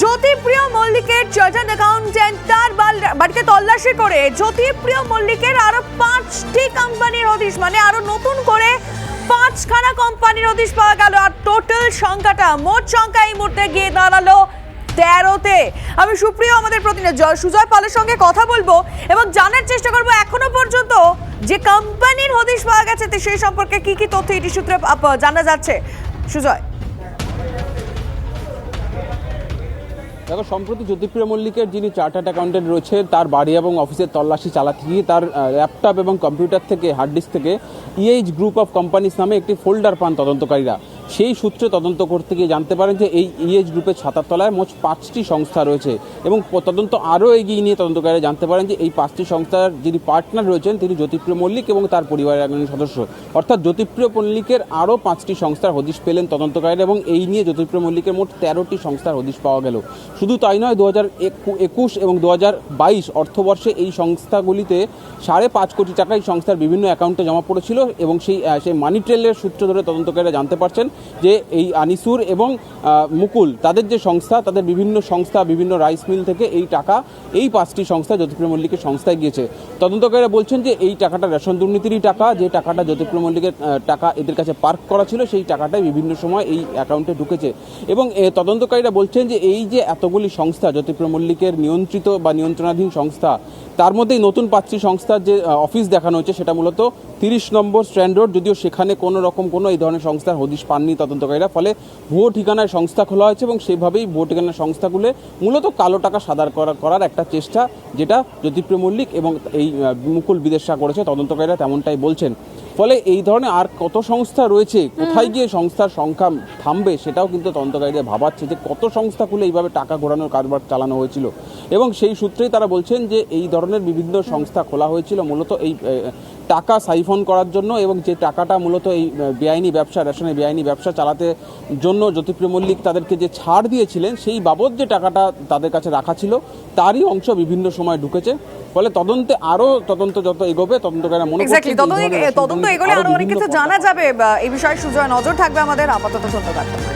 জ্যোতিপ্রিয় মল্লিকের chartered accountant তার বাড়িতে তল্লাশি করে। জ্যোতিপ্রিয় মল্লিকের আরও পাঁচটি কোম্পানির হদিশ মানে আরও নতুন করে পাঁচখানা কোম্পানির হদিশ পাওয়া গেল। আর টোটাল সংখ্যাটা, মোট সংখ্যা এই মুহূর্তে গিয়ে দাঁড়াল তেরোতে। আমি সুপ্রিয় আমাদের প্রতিনিধি জয় সুজয় পালের সঙ্গে কথা বলব এবং জানার চেষ্টা করব এখনও পর্যন্ত যে কোম্পানির হদিশ পাওয়া গেছে সেই সম্পর্কে কি কি তথ্য ইটি সূত্রে জানা যাচ্ছে। সুজয়। দেখো, সম্প্রতি জ্যোতিপ্রিয় মল্লিকের যিনি চার্টার্ড অ্যাকাউন্টেন্ট রয়েছে, তার বাড়ি এবং অফিসের তল্লাশি চালাতে গিয়ে তার ল্যাপটপ এবং কম্পিউটার থেকে হার্ড ডিস্ক থেকে ইএইচ গ্রুপ অফ কোম্পানিস নামে একটি ফোল্ডার পান তদন্তকারীরা। সেই সূত্রে তদন্ত করতে গিয়ে জানতে পারেন যে এই ইএইচ গ্রুপের ছাতার তলায় মোট পাঁচটি সংস্থা রয়েছে এবং তদন্ত আরও এগিয়ে নিয়ে তদন্তকারীরা জানতে পারেন যে এই পাঁচটি সংস্থার যিনি পার্টনার রয়েছেন তিনি জ্যোতিপ্রিয় মল্লিক এবং তার পরিবারের একজন সদস্য। অর্থাৎ জ্যোতিপ্রিয় মল্লিকের আরও পাঁচটি সংস্থার হদিশ পেলেন তদন্তকারীরা এবং এই নিয়ে জ্যোতিপ্রিয় মল্লিকের মোট তেরোটি সংস্থার হদিশ পাওয়া গেল। শুধু তাই নয় দু হাজার একুশ এবং দু হাজার বাইশ অর্থবর্ষে এই সংস্থাগুলিতে সাড়ে পাঁচ কোটি টাকা এই সংস্থার বিভিন্ন অ্যাকাউন্টে জমা পড়েছিল এবং সেই সেই মানি ট্রেলের সূত্র ধরে তদন্তকারীরা জানতে পারছেন যে এই আনিসুর এবং মুকুল, তাদের যে সংস্থা, তাদের বিভিন্ন সংস্থা, বিভিন্ন রাইস মিল থেকে এই টাকা, এই পাঁচটি সংস্থা জ্যোতিপ্রিয় মল্লিকের সংস্থায় গিয়েছে। তদন্তকারীরা বলছেন যে এই টাকাটা রেশন দুর্নীতিরই টাকা, যে টাকাটা জ্যোতিপ্রিয় মল্লিকের টাকা এদের কাছে পার্ক করা ছিল, সেই টাকাটাই বিভিন্ন সময় এই অ্যাকাউন্টে ঢুকেছে। এবং তদন্তকারীরা বলছেন যে এই যে এতগুলি সংস্থা, জ্যোতিপ্রিয় মল্লিকের নিয়ন্ত্রিত বা নিয়ন্ত্রণাধীন সংস্থা, তার মধ্যেই নতুন পাঁচটি সংস্থার যে অফিস দেখানো হয়েছে সেটা মূলত তিরিশ নম্বর স্ট্যান্ড রোড, যদিও সেখানে কোনো রকম কোনো এই ধরনের সংস্থার হদিশ পাননি তদন্তকারীরা। ফলে ভুয়ো ঠিকানায় সংস্থা খোলা হয়েছে এবং সেভাবেই ভুয়ো ঠিকানার সংস্থাগুলো মূলত কালো টাকা সাদার করা করার একটা চেষ্টা যেটা জ্যোতিপ্রিয় মল্লিক এবং এই মুকুল বিদেশা করেছে তদন্তকারীরা তেমনটাই বলছেন। ফলে এই ধরনের আর কত সংস্থা রয়েছে কোথায় গিয়ে সংস্থার সংখ্যা থামবে সেটাও কিন্তু তদন্তকারীরা ভাবাচ্ছে যে কত সংস্থা খুলে এইভাবে টাকা ঘোরানোর কারবার চালানো হয়েছিল। এবং সেই সূত্রেই তারা বলছেন যে এই ধরনের বিভিন্ন সংস্থা খোলা হয়েছিল মূলত এই টাকা সাইফন করার জন্য এবং যে টাকাটা মূলত এই বেআইনি ব্যবসা রেশনের বেআইনি ব্যবসা চালাতে জন্য জ্যোতিপ্রিয় মল্লিক তাদেরকে যে ছাড় দিয়েছিলেন সেই বাবদ যে টাকাটা তাদের কাছে রাখা ছিল তারই অংশ বিভিন্ন সময় ঢুকেছে ফলে তদন্তে আরও তদন্ত যত এগোবে তদন্তকারীরা মনে এই তদন্ত এগোলে আরও অনেক কিছু জানা যাবে এই বিষয়ে সুজয় নজর থাকবে আমাদের আপাতত ধন্যবাদ।